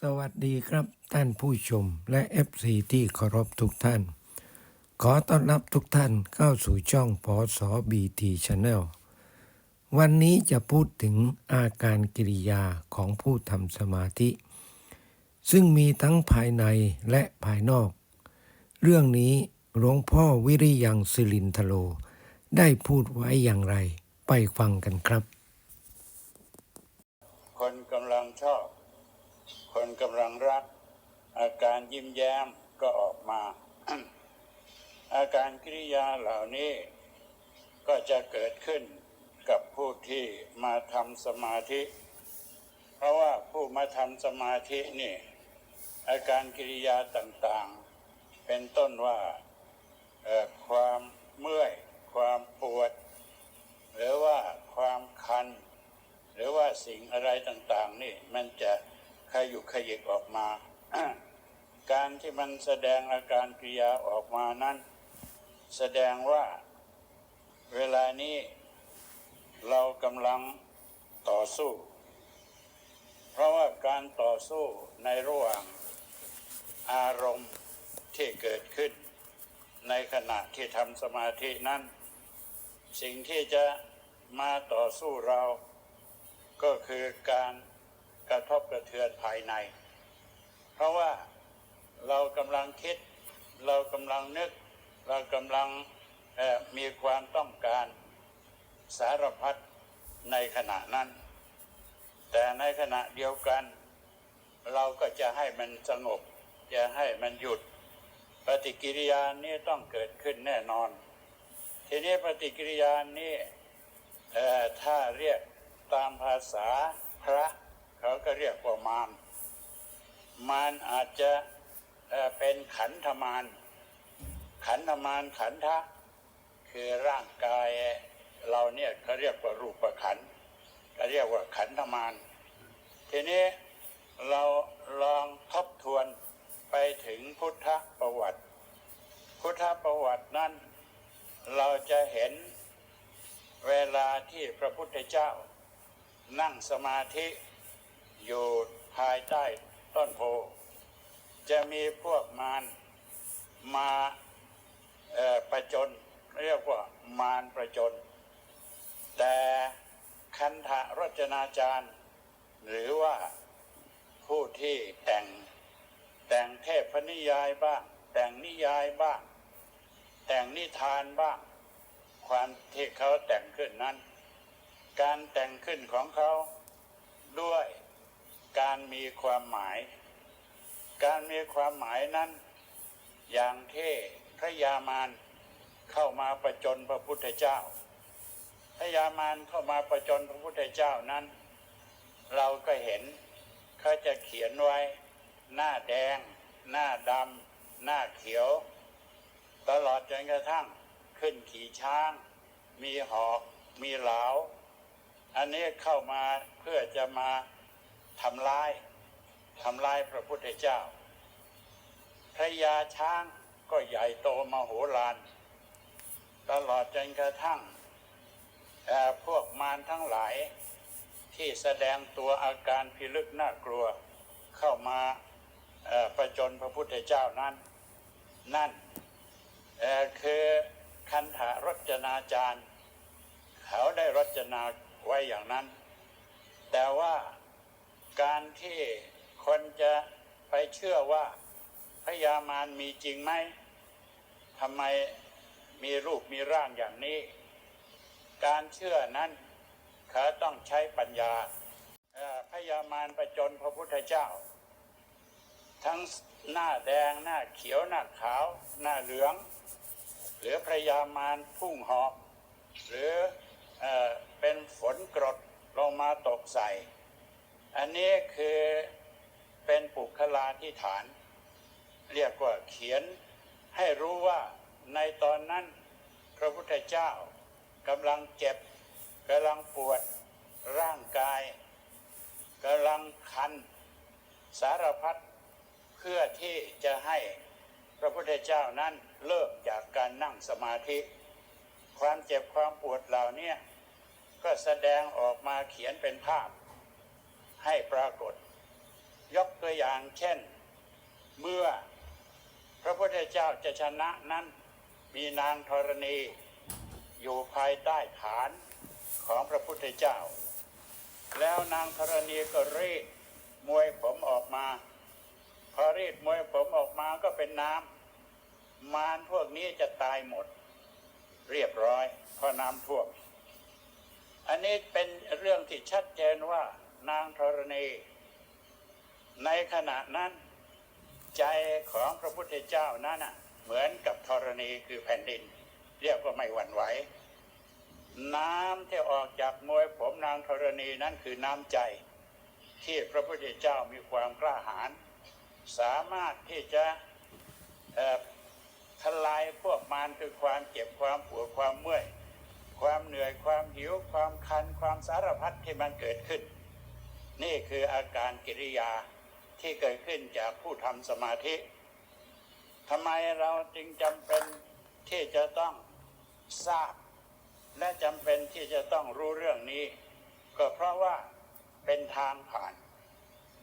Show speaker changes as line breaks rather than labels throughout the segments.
สวัสดีครับท่านผู้ชมและ FC ที่เคารพทุกท่าน ขอต้อนรับทุกท่านเข้าสู่ช่องพอสอบีทีชาแนลวันนี้จะพูดถึงอาการกิริยาของผู้ทำสมาธิ ซึ่งมีทั้งภายในและภายนอก เรื่องนี้หลวงพ่อวิริยังสิรินทโล ได้พูดไว้อย่างไร ไปฟังกันครับ
คนกำลังชอบ คนกำลังรัก อาการยิ้มแย้มก็ออกมา อาการกิริยาเหล่านี้ ก็จะเกิดขึ้นกับผู้ที่มาทำสมาธิ เพราะว่าผู้มาทำสมาธินี่อาการกิริยาต่างๆ เป็นต้นว่าความเมื่อย ความปวด หรือว่าความคัน หรือว่าสิ่งอะไรต่างๆนี่มันจะ ขยุกขยิกออกมา การที่มันแสดงอาการกิริยาออกมานั้น แสดงว่าเวลานี้เรากำลังต่อสู้ เพราะว่าการต่อสู้ในระหว่างอารมณ์ที่เกิดขึ้น ในขณะที่ทำสมาธินั้น สิ่งที่จะมาต่อสู้เราก็คือการ กระทบกระเทือนภายใน เพราะว่าเรากำลังคิด เรากำลังนึก เรากำลังมีความต้องการสารพัดในขณะนั้น แต่ในขณะเดียวกัน เราก็จะให้มันสงบ จะให้มันหยุด ปฏิกิริยานี้ต้องเกิดขึ้นแน่นอน ทีนี้ปฏิกิริยานี้ถ้าเรียกตามภาษาพระ เขาก็เรียกว่ามารมารอาจจะเป็นขันธมารขันธมารขันธะคือร่างกายเราเนี่ยเขาเรียกว่ารูปขันธ์ก็เรียกว่าขันธมารทีนี้เราลองทบทวนไปถึงพุทธประวัติ พุทธประวัตินั้น เราจะเห็นเวลาที่พระพุทธเจ้า นั่งสมาธิ อยู่ภายใต้ต้นโพ จะมีพวกมารมาประจน เรียกว่ามารประจน แต่คันธรจนาจารย์ หรือว่าผู้ที่แต่งแต่งเทพนิยายบ้าง แต่งนิยายบ้าง แต่งนิทานบ้าง ความที่เขาแต่งขึ้นนั้น การแต่งขึ้นของเขาด้วย การมีความหมาย การมีความหมายนั้น อย่างเท่พระยามารเข้ามาประจนพระพุทธเจ้า พระยามารเข้ามาประจนพระพุทธเจ้านั้น เราก็เห็นเขาจะเขียนไว้ หน้าแดง หน้าดำหน้าเขียว ตลอดจนกระทั่งขึ้นขี่ช้าง มีหอก มีเหลา อันนี้เข้ามาเพื่อจะมา ทำลายทำลายพระพุทธเจ้า พระยาช้างก็ใหญ่โตมโหฬาร ตลอดจนกระทั่งพวกมารทั้งหลายที่แสดงตัวอาการพิลึกน่ากลัวเข้ามาประจนพระพุทธเจ้านั้น นั่นคือคันธารจนาจารย์ เขาได้รจนาไว้อย่างนั้น แต่ว่า การที่คนจะไปเชื่อว่าพญามารมีจริงไหมทำไมมีรูปมีร่างอย่างนี้ การเชื่อนั้นเขาต้องใช้ปัญญาพญามารประจนพระพุทธเจ้า ทั้งหน้าแดงหน้าเขียวหน้าขาว หน้าเหลือง หรือพระยามารพุ่งหอกหรือเอเป็นฝนกรดลงมาตกใส่ อันนี้คือเป็นปุคลาธิฐาน เรียกว่าเขียนให้รู้ว่าในตอนนั้นพระพุทธเจ้ากำลังเจ็บกำลังปวดร่างกายกำลังคัน สารพัดเพื่อที่จะให้พระพุทธเจ้านั้นเลิกจากการนั่งสมาธิ ความเจ็บความปวดเหล่านี้ก็แสดงออกมาเขียนเป็นภาพ ให้ปรากฏ ยกตัวอย่างเช่น เมื่อพระพุทธเจ้าจะชนะนั้น มีนางธรณี อยู่ภายใต้ฐานของพระพุทธเจ้า แล้วนางธรณีก็รีดมวยผมออกมา พอรีดมวยผมออกมาก็เป็นน้ำมารพวกนี้จะตายหมด เรียบร้อยเพราะน้ำท่วม อันนี้เป็นเรื่องที่ชัดเจนว่า นางธรณี ในขณะนั้น ใจของพระพุทธเจ้านั้นน่ะเหมือนกับธรณีคือแผ่นดิน เรียกว่าไม่หวั่นไหว น้ำที่ออกจากมวยผมนางธรณีนั้นคือน้ำใจ ที่พระพุทธเจ้ามีความกล้าหาญสามารถที่จะทลายพวกมารคือความเจ็บความปวดความเมื่อย ความเหนื่อยความหิวความคันความสารพัดที่มันเกิดขึ้น นี่คืออาการกิริยาที่เกิดขึ้นจากผู้ทำสมาธิทำไมเราจึงจำเป็นที่จะต้องทราบ และจำเป็นที่จะต้องรู้เรื่องนี้ ก็เพราะว่าเป็นทางผ่าน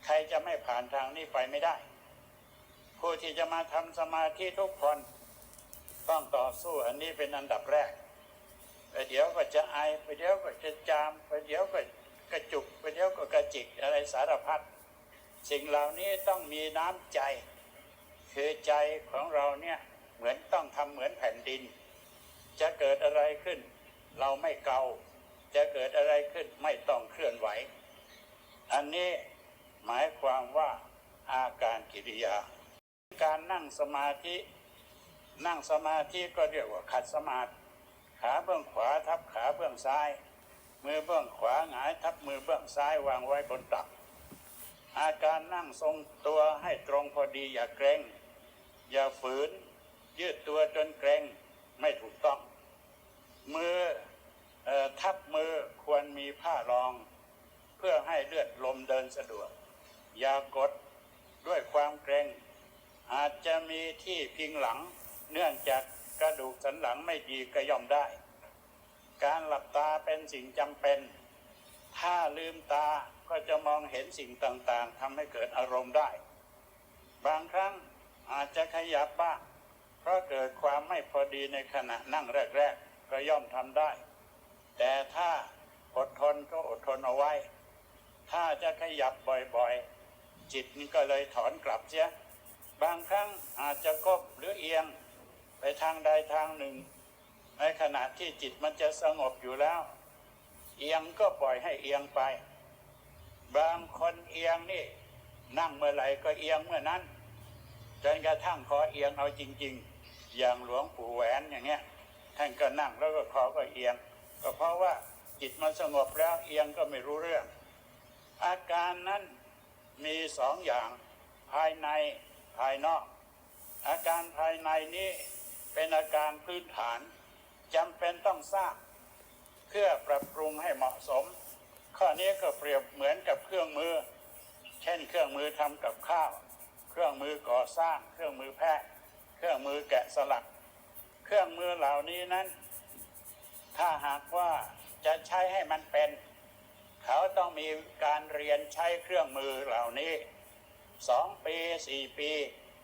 ใครจะไม่ผ่านทางนี้ไปไม่ได้ ผู้ที่จะมาทำสมาธิทุกคน ต้องต่อสู้อันนี้เป็นอันดับแรกไปเดี๋ยวก็จะไอไปเดี๋ยวก็จะจามไปเดี๋ยวก็ กระจุกไปเดี๋ยวก็กระจิกอะไรสารพัดสิ่งเหล่านี้ต้องมีน้ำใจ คือใจของเราเนี่ยเหมือนต้องทำเหมือนแผ่นดิน จะเกิดอะไรขึ้น เราไม่เกาจะเกิดอะไรขึ้นไม่ต้องเคลื่อนไหว อันนี้หมายความว่าอาการกิริยา การนั่งสมาธิ นั่งสมาธิก็เรียกว่าขัดสมาธิขาเบื้องขวาทับขาเบื้องซ้าย มือเบื้องขวาหงายทับมือเบื้องซ้ายวางไว้บนตัก อาการนั่งทรงตัวให้ตรงพอดีอย่าเกรง อย่าฝืน ยืดตัวจนเกรงไม่ถูกต้อง มือเออทับมือควรมีผ้ารอง เพื่อให้เลือดลมเดินสะดวก อย่ากดด้วยความเกรง อาจจะมีที่พิงหลัง เนื่องจากกระดูกสันหลังไม่ดีก็ย่อมได้ การหลับตาเป็นสิ่งจำเป็น ถ้าลืมตาก็จะมองเห็นสิ่งต่างๆทำให้เกิดอารมณ์ได้ บางครั้งอาจจะขยับบ้างเพราะเกิดความไม่พอดีในขณะนั่งแรก ๆ ก็ย่อมทำได้ แต่ถ้าอดทนก็อดทนเอาไว้ ถ้าจะขยับบ่อยๆ จิตก็เลยถอนกลับเสีย บางครั้งอาจจะก้มหรือเอียง ไปทางใดทางหนึ่ง ในขณะที่จิตมันจะสงบอยู่แล้ว เอียงก็ปล่อยให้เอียงไป บางคนเอียงนี่ นั่งเมื่อไหร่ก็เอียงเมื่อนั้นจนกระทั่งคอเอียงเอาจริง ๆ อย่างหลวงปู่แหวนอย่างเงี้ยท่านก็นั่งแล้วก็คอก็เอียง ก็เพราะว่าจิตมันสงบแล้วเอียงก็ไม่รู้เรื่อง อาการนั้นมีสองอย่างภายในภายนอก อาการภายในนี้เป็นอาการพื้นฐาน จำเป็นต้องสร้างเพื่อปรับปรุงให้เหมาะสม ข้อนี้ก็เปรียบเหมือนกับเครื่องมือ เช่นเครื่องมือทำกับข้าว เครื่องมือก่อสร้าง เครื่องมือแพทย์เครื่องมือแกะสลัก เครื่องมือเหล่านี้นั้น ถ้าหากว่าจะใช้ให้มันเป็น เขาต้องมีการเรียนใช้เครื่องมือเหล่านี้สองปีสี่ปี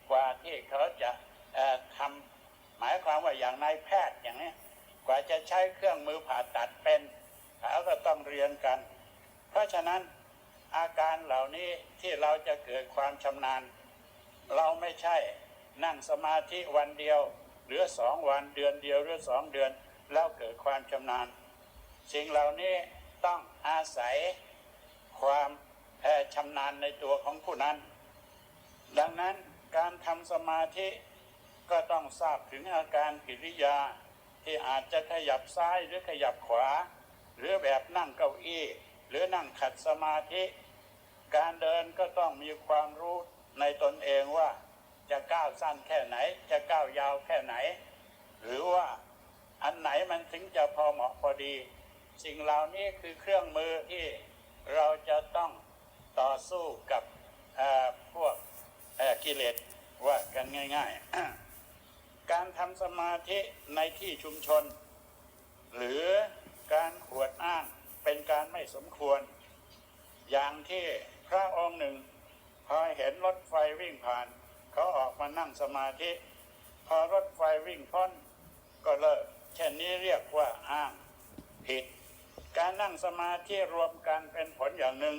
กว่าที่เขาจะทำหมายความว่าอย่างนายแพทย์อย่างนี้ กว่าจะใช้เครื่องมือผ่าตัดเป็นเขาก็ต้องเรียนกัน เพราะฉะนั้นอาการเหล่านี้ที่เราจะเกิดความชำนาญ เราไม่ใช่นั่งสมาธิวันเดียว หรือสองวันเดือนเดียวหรือสองเดือน แล้วเกิดความชำนาญ สิ่งเหล่านี้ต้องอาศัยความเอ่ชำนาญในตัวของผู้นั้น ดังนั้นการทำสมาธิก็ต้องทราบถึงอาการกิริยา ที่อาจจะขยับซ้ายหรือขยับขวา หรือแบบนั่งเก้าอี้ หรือนั่งขัดสมาธิ การเดินก็ต้องมีความรู้ในตนเองว่าจะก้าวสั้นแค่ไหน จะก้าวยาวแค่ไหน หรือว่าอันไหนมันถึงจะพอเหมาะพอดี สิ่งเหล่านี้คือเครื่องมือที่เราจะต้องต่อสู้กับพวกเอ่อกิเลสว่ากันง่าย ๆ การทำสมาธิในที่ชุมชน หรือการขวดอ้างเป็นการไม่สมควร อย่างที่พระองค์หนึ่ง พอเห็นรถไฟวิ่งผ่าน เขาออกมานั่งสมาธิ พอรถไฟวิ่งพ้นก็เลิกเช่นนี้เรียกว่าอ้างผิด การนั่งสมาธิรวมกันเป็นผลอย่างหนึ่ง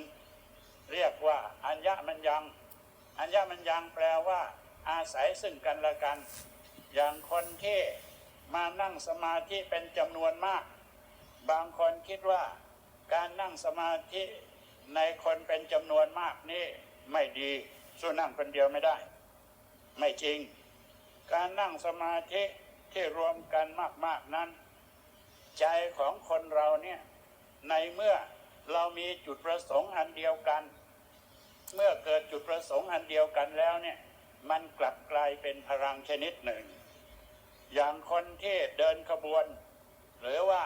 เรียกว่าอัญญมัญญัง อัญญมัญญังแปลว่า อาศัยซึ่งกันและกัน อย่างคนที่มานั่งสมาธิเป็นจำนวนมาก บางคนคิดว่าการนั่งสมาธิในคนเป็นจำนวนมากนี่ไม่ดีสู้นั่งคนเดียวไม่ได้ ไม่จริง การนั่งสมาธิที่รวมกันมากๆนั้น ใจของคนเราเนี่ยในเมื่อเรามีจุดประสงค์อันเดียวกัน เมื่อเกิดจุดประสงค์อันเดียวกันแล้วเนี่ยมันกลับกลายเป็นพลังชนิดหนึ่ง อย่างคนที่เดินขบวน หรือว่า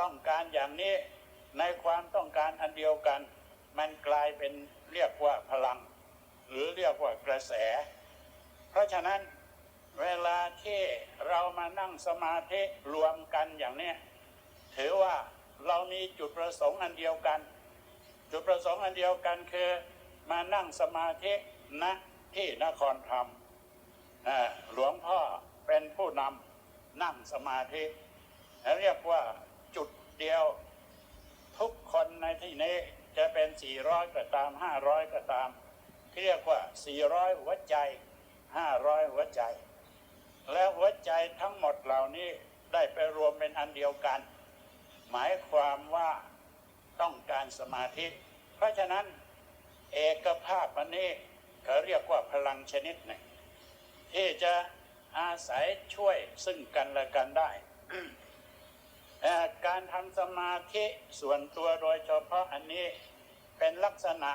ต้องการอย่างนี้ในความต้องการอันเดียวกัน มันกลายเป็นเรียกว่าพลัง หรือเรียกว่ากระแส เพราะฉะนั้นเวลาที่เรามานั่งสมาธิรวมกันอย่างนี้ถือว่าเรามีจุดประสงค์อันเดียวกัน จุดประสงค์อันเดียวกันคือมานั่งสมาธิณที่นครธรรมหลวงพ่อ เป็นผู้นำนั่งสมาธิเรียกว่าจุดเดียวทุกคนในที่นี้จะเป็น 400 ก็ตาม 500 ก็ตามเรียกว่า 400 หัวใจ 500 หัวใจ และหัวใจทั้งหมดเหล่านี้ได้ไปรวมเป็นอันเดียวกัน หมายความว่าต้องการสมาธิ เพราะฉะนั้นเอกภาพอันนี้เขาเรียกว่าพลังชนิดหนึ่งที่จะ อาศัยช่วยซึ่งกันและกันได้ การทำสมาธิส่วนตัวโดยเฉพาะอันนี้เป็นลักษณะ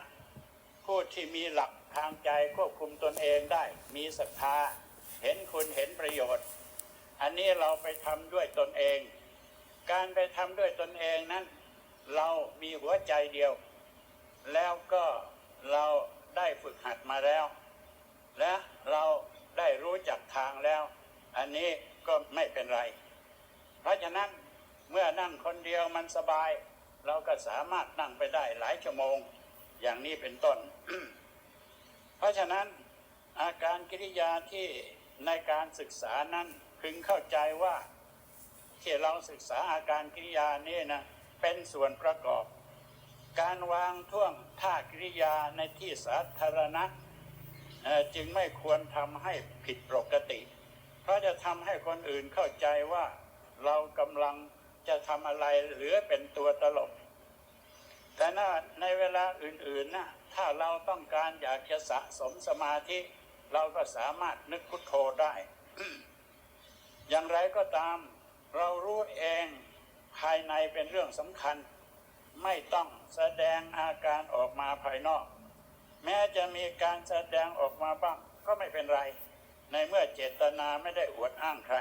ผู้ที่มีหลักทางใจควบคุมตนเองได้ มีศรัทธาเห็นคุณเห็นประโยชน์ อันนี้เราไปทำด้วยตนเอง การไปทำด้วยตนเองนั้น เรามีหัวใจเดียว แล้วก็เราได้ฝึกหัดมาแล้ว และเรา จักทางแล้ว อันนี้ก็ไม่เป็นไร เพราะฉะนั้นเมื่อนั่งคนเดียวมันสบาย เราก็สามารถนั่งไปได้หลายชั่วโมง อย่างนี้เป็นต้น เพราะฉะนั้นอาการกิริยาที่ในการศึกษานั้นพึงเข้าใจว่าที่เราศึกษาอาการกิริยานี่นะเป็นส่วนประกอบ การวางท่วงท่ากิริยาในที่สาธารณะ จึงไม่ควรทำให้ผิดปกติ เพราะจะทำให้คนอื่นเข้าใจว่าเรากำลังจะทำอะไรหรือเป็นตัวตลก แต่น่าในเวลาอื่นๆนะถ้าเราต้องการอยากจะสะสมสมาธิ เราก็สามารถนึกพุทโธได้ อย่างไรก็ตาม เรารู้เองภายในเป็นเรื่องสำคัญ ไม่ต้องแสดงอาการออกมาภายนอก แม้จะมีการแสดงออกมาบ้างก็ไม่เป็นไร ในเมื่อเจตนาไม่ได้อวดอ้างใคร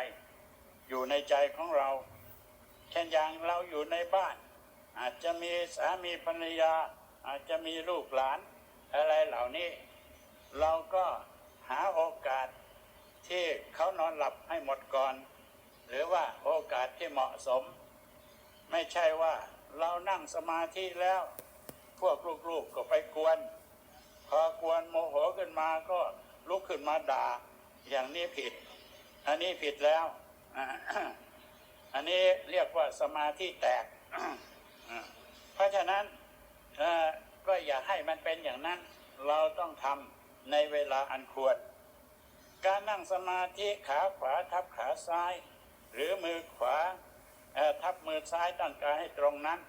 อยู่ในใจของเรา เช่นอย่างเราอยู่ในบ้าน อาจจะมีสามีภรรยา อาจจะมีลูกหลาน อะไรเหล่านี้ เราก็หาโอกาสที่เขานอนหลับให้หมดก่อน หรือว่าโอกาสที่เหมาะสม ไม่ใช่ว่าเรานั่งสมาธิแล้ว พวกลูกๆก็ไปกวน พอกวนโมโหขึ้นมาก็ลุกขึ้นมาด่า อย่างนี้ผิด อันนี้ผิดแล้วอันนี้เรียกว่าสมาธิแตก เพราะฉะนั้นก็อย่าให้มันเป็นอย่างนั้น เราต้องทำในเวลาอันควร การนั่งสมาธิขาขวาทับขาซ้าย หรือมือขวาทับมือซ้ายตั้งกายให้ตรงนั้น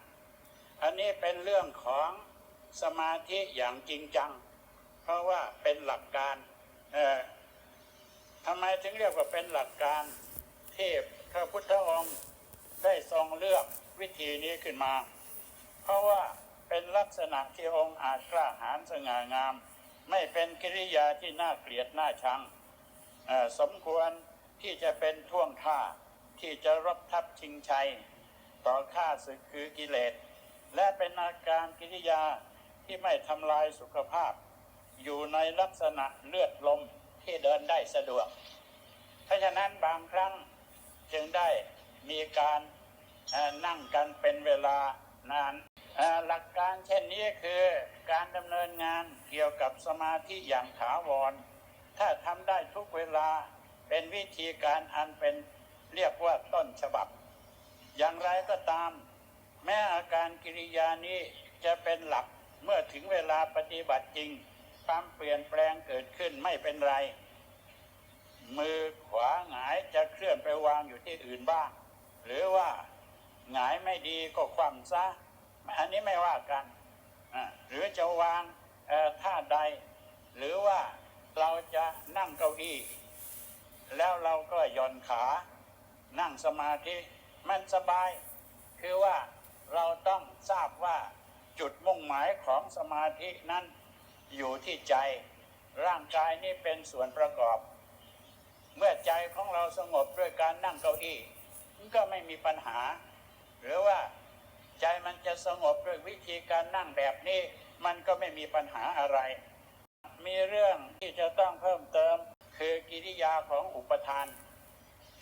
อันนี้เป็นเรื่องของสมาธิอย่างจริงจัง เพราะว่าเป็นหลักการเออทำไมถึงเรียกว่าเป็นหลักการที่พระพุทธองค์ได้ทรงเลือกวิธีนี้ขึ้นมา เพราะว่าเป็นลักษณะที่องค์อาจกล้าหาญสง่างาม ไม่เป็นกิริยาที่น่าเกลียดน่าชังสมควรที่จะเป็นท่วงท่าที่จะรบทับชิงชัย ต่อข้าศึกคือกิเลส และเป็นอาการกิริยาที่ไม่ทำลายสุขภาพ อยู่ในลักษณะเลือดลมที่เดินได้สะดวก เพราะฉะนั้นบางครั้งจึงได้มีการนั่งกันเป็นเวลานานหลักการเช่นนี้คือการดำเนินงานเกี่ยวกับสมาธิอย่างถาวร ถ้าทำได้ทุกเวลาเป็นวิธีการอันเป็นเรียกว่าต้นฉบับ อย่างไรก็ตาม แม้อาการกิริยานี้จะเป็นหลักเมื่อถึงเวลาปฏิบัติจริง ความเปลี่ยนแปลงเกิดขึ้นไม่เป็นไร มือขวาหงายจะเคลื่อนไปวางอยู่ที่อื่นบ้าง หรือว่าหงายไม่ดีก็คว่ำซะ อันนี้ไม่ว่ากัน หรือจะวางท่าใด หรือว่าเราจะนั่งเก้าอี้ แล้วเราก็ย่อนขา นั่งสมาธิมันสบาย คือว่าเราต้องทราบว่าจุดมุ่งหมายของสมาธินั้น อยู่ที่ใจ ร่างกายนี่เป็นส่วนประกอบ เมื่อใจของเราสงบด้วยการนั่งเก้าอี้ก็ไม่มีปัญหา หรือว่าใจมันจะสงบด้วยวิธีการนั่งแบบนี้ มันก็ไม่มีปัญหาอะไร มีเรื่องที่จะต้องเพิ่มเติม คือกิริยาของอุปทาน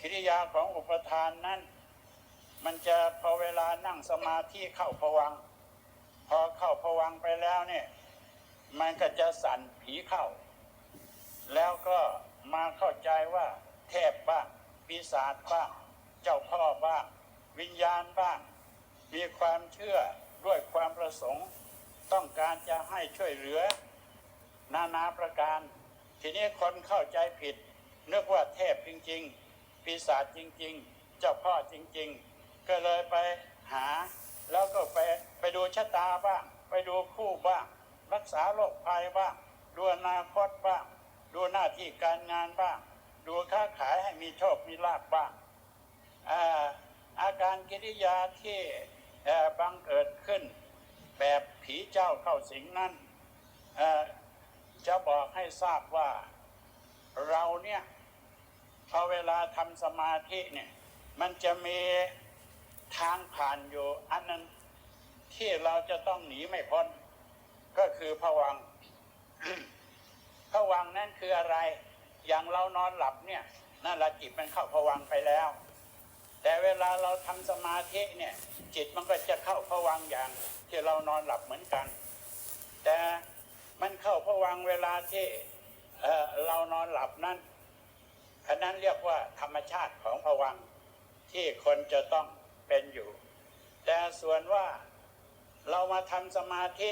กิริยาของอุปทานนั้น มันจะพอเวลานั่งสมาธิเข้าผวัง พอเข้าผวังไปแล้วเนี่ย มันก็จะสั่นผีเข้า แล้วก็มาเข้าใจว่า เทพบ้างปีศาจบ้าง เจ้าพ่อบ้าง วิญญาณบ้าง มีความเชื่อด้วยความประสงค์ ต้องการจะให้ช่วยเหลือ นานาประการ ทีนี้คนเข้าใจผิดนึกว่าเทพจริง ๆ ปีศาจจริง ๆ เจ้าพ่อจริง ๆ ก็เลยไปหา แล้วก็ไปไปดูชะตาบ้าง ไปดูคู่บ้าง รักษาโรคภัยบ้าง ดูอนาคตบ้าง ดูหน้าที่การงานบ้าง ดูค้าขายให้มีโชค มีลาภบ้าง อาการกิริยาที่บังเกิดขึ้น แบบผีเจ้าเข้าสิงนั้นจะบอกให้ทราบว่าเราเนี่ยพอเวลาทำสมาธิเนี่ยมันจะมีทางผ่านอยู่อันหนึงที่เราจะต้องหนีไม่พ้น ก็คือผวังผวังนั่นคืออะไร อย่างเรานอนหลับเนี่ยนั่นละจิตมันเข้าผวังไปแล้ว แต่เวลาเราทำสมาธิเนี่ย จิตมันก็จะเข้าผวังอย่าง ที่เรานอนหลับเหมือนกัน แต่มันเข้าผวังเวลาที่เออเรานอนหลับนั้นอันนั้นเรียกว่าธรรมชาติของผวังที่คนจะต้องเป็นอยู่ แต่ส่วนว่าเรามาทำสมาธิ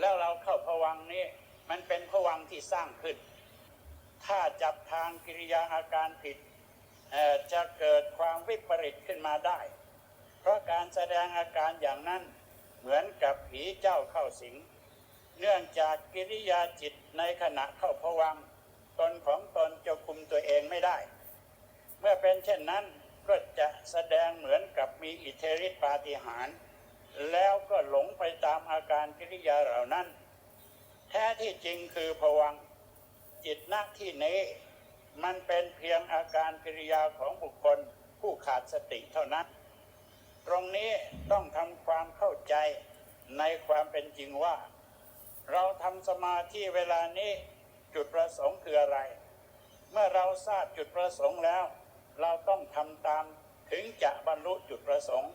แล้วเราเข้าผวังนี้มันเป็นผวังที่สร้างขึ้น ถ้าจับทางกิริยาอาการผิดจะเกิดความวิปริตขึ้นมาได้ เพราะการแสดงอาการอย่างนั้นเหมือนกับผีเจ้าเข้าสิง เนื่องจากกิริยาจิตในขณะเข้าผวังตนของตนจะคุมตัวเองไม่ได้ เมื่อเป็นเช่นนั้นก็จะแสดงเหมือนกับมีอิทธิฤทธิปาฏิหาริย์ แล้วก็หลงไปตามอาการกิริยาเหล่านั้น แท้ที่จริงคือผวังจิตณที่นี้ มันเป็นเพียงอาการกิริยาของบุคคลผู้ขาดสติเท่านั้น ตรงนี้ต้องทำความเข้าใจในความเป็นจริงว่า เราทำสมาธิเวลานี้จุดประสงค์คืออะไร เมื่อเราทราบจุดประสงค์แล้ว เราต้องทำตามถึงจะบรรลุจุดประสงค์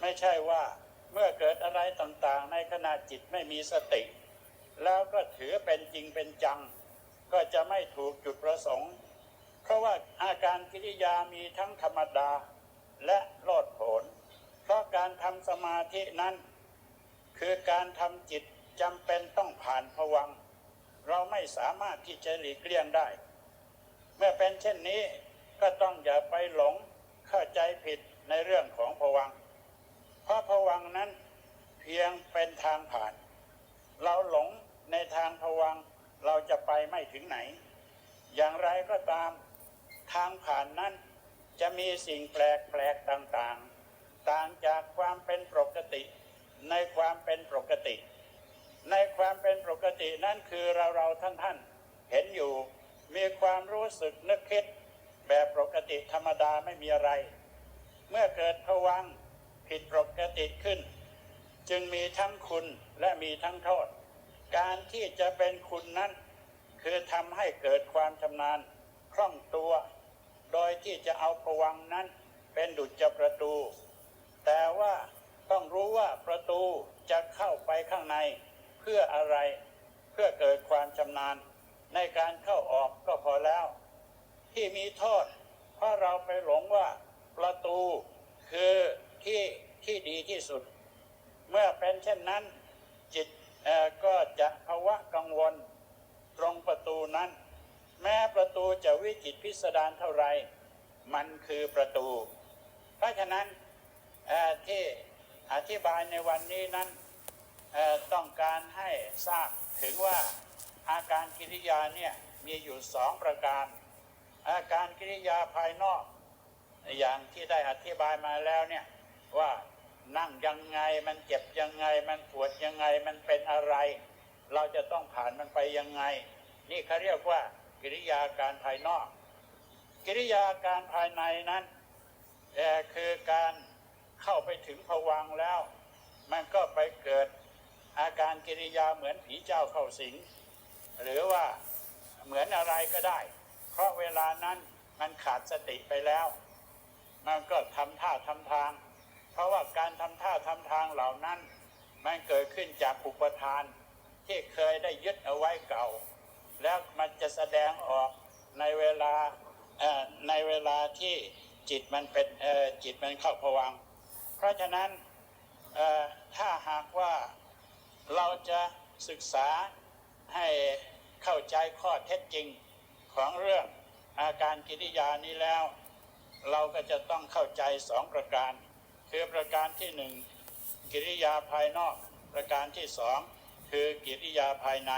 ไม่ใช่ว่า เมื่อเกิดอะไรต่างๆ ในขณะจิตไม่มีสติ แล้วก็ถือเป็นจริงเป็นจัง ก็จะไม่ถูกจุดประสงค์ เพราะว่าอาการกิริยามีทั้งธรรมดาและโลดโผนเพราะการทำสมาธินั้น คือการทำจิตจำเป็นต้องผ่านผวัง เราไม่สามารถที่จะหลีกเลี่ยงได้ เมื่อเป็นเช่นนี้ก็ต้องอย่าไปหลงเข้าใจผิดในเรื่องของผวังค์เพราะผวังค์ นั้น เพียงเป็นทางผ่าน เราหลงในทางผวังเราจะไปไม่ถึงไหน อย่างไรก็ตามทางผ่านนั้นจะมีสิ่งแปลกแปลกต่างๆ ต่างจากความเป็นปกติ ในความเป็นปกติ ในความเป็นปกตินั่นคือเราเราท่านท่านๆเห็นอยู่มีความรู้สึกนึกคิด แบบปกติธรรมดาไม่มีอะไร เมื่อเกิดผวัง ผิดปกติขึ้น จึงมีทั้งคุณและมีทั้งโทษ การที่จะเป็นคุณนั้น คือทำให้เกิดความชำนาญคล่องตัว โดยที่จะเอาผวังนั้นเป็นดุจประตู แต่ว่าต้องรู้ว่าประตูจะเข้าไปข้างในเพื่อพื่ออะไรเพื่อเกิดความชำนาญ ในการเข้าออกก็พอแล้ว ที่มีโทษเพราะเราไปหลงว่าประตูคือ ที่ที่ดีที่สุด เมื่อเป็นเช่นนั้น จิตก็จะภาวะกังวลตรงประตูนั้น แม้ประตูจะวิจิตพิสดารเท่าไร มันคือประตู เพราะฉะนั้นที่อธิบายในวันนี้นั้นต้องการให้ทราบถึงว่าอาการกิริยาเนี่ยมีอยู่สองประการ อาการกิริยาภายนอก อย่างที่ได้อธิบายมาแล้วเนี่ย ว่านั่งยังไงมันเจ็บยังไง มันปวดยังไงมันเป็นอะไร เราจะต้องผ่านมันไปยังไง นี่เขาเรียกว่า กิริยาการภายนอก กิริยาการภายในนั้นเอ่คือการเข้าไปถึงภวังแล้ว มันก็ไปเกิดอาการกิริยาเหมือนผีเจ้าเข้าสิง หรือว่าเหมือนอะไรก็ได้ เพราะเวลานั้นมันขาดสติไปแล้ว มันก็ทำท่าทำทาง เพราะว่าการทำท่าทำทางเหล่านั้น มันเกิดขึ้นจากอุปทาน ที่เคยได้ยึดเอาไว้เก่า แล้วมันจะแสดงออกในเวลาในเวลาที่จิตมันเป็นจิตมันเข้าผวัง เพราะฉะนั้นถ้าหากว่าเราจะศึกษาให้เข้าใจข้อเท็จจริงของเรื่องอาการกิริยานี้แล้ว เราก็จะต้องเข้าใจสองประการ คือประการที่หนึ่งกิริยาภายนอก ประการที่สองคือกิริยาภายใน